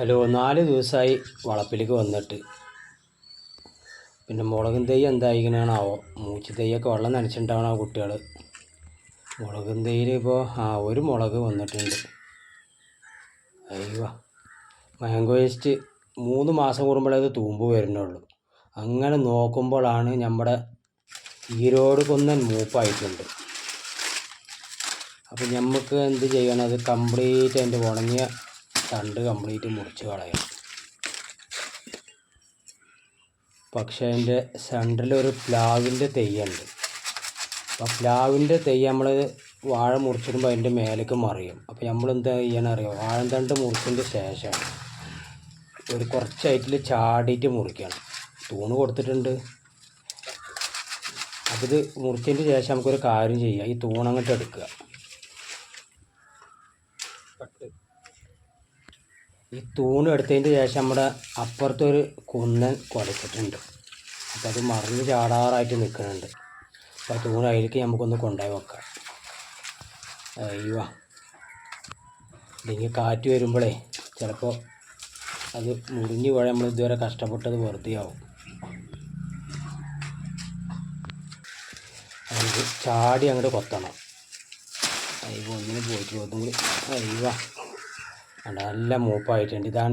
Hello നാല് ദിവസമായി വളപ്പിലേക്ക് വന്നിട്ട്. പിന്നെ മുളകും തൈ എന്തായിരിക്കണാണാവോ മൂച്ചി തൈയൊക്കെ വെള്ളം നനച്ചിട്ടുണ്ടാവണം കുട്ടികൾ മുളകും തൈയിൽ ഇപ്പോൾ ആ ഒരു മുളക് വന്നിട്ടുണ്ട്. അയ്യോ മാംഗോ വേസ്റ്റ് മൂന്ന് മാസം കൂടുമ്പോഴേ അത് തൂമ്പ് വരുന്നുള്ളൂ. അങ്ങനെ നോക്കുമ്പോഴാണ് നമ്മുടെ ഈരോട് കൊന്നൻ മൂപ്പായിട്ടുണ്ട്. അപ്പോൾ നമുക്ക് എന്ത് ചെയ്യണം? അത് കംപ്ലീറ്റ് അതിന്റെ ഉണങ്ങിയ തണ്ട് കംപ്ലീറ്റ് മുറിച്ച് കളയണം. പക്ഷേ അതിന്റെ സെന്ററിൽ ഒരു പ്ലാവിന്റെ തെയ്യുണ്ട്. അപ്പോൾ പ്ലാവിന്റെ തെയ്യ് നമ്മൾ വാഴ മുറിച്ചിടുമ്പോൾ അതിന്റെ മേലേക്ക് മറിയും. അപ്പോൾ നമ്മൾ എന്താ ചെയ്യണം വാഴ തണ്ട് മുറിച്ചതിന്റെ ശേഷം ഒരു കുറച്ച് ഹൈറ്റിൽ ചാടിയിട്ട് മുറിക്കണം. തൂണ് കൊടുത്തിട്ടുണ്ട്. അപ്പോൾ മുറിച്ചതിന്റെ ശേഷം നമുക്കൊരു കാര്യം ചെയ്യാം. ഈ തൂണങ്ങോട്ട് എടുക്കുക. ഈ തൂണ് എടുത്തതിന്റെ ശേഷം നമ്മുടെ അപ്പുറത്തൊരു കുന്നൻ കുടച്ചിട്ടുണ്ട്. അപ്പോൾ അത് മറിഞ്ഞ് ചാടാറായിട്ട് നിൽക്കുന്നുണ്ട്. അപ്പോൾ ആ തൂണ് അതിലേക്ക് നമുക്കൊന്ന് കൊണ്ടുപോയി വെക്കാം. അയ്യോ. ഇല്ലെങ്കിൽ കാറ്റ് വരുമ്പോഴേ ചിലപ്പോൾ അത് മുറിഞ്ഞ് പോയാൽ നമ്മൾ ഇതുവരെ കഷ്ടപ്പെട്ടത് വെറുതെ ആവും. അത് ചാടി അങ്ങോട്ട് കൊത്തണം. അയ്യോ ഒന്നിനും പോയിട്ട് ഒന്നും അയ്യോ. നല്ല മൂപ്പായിട്ടുണ്ട്. ഇതാണ്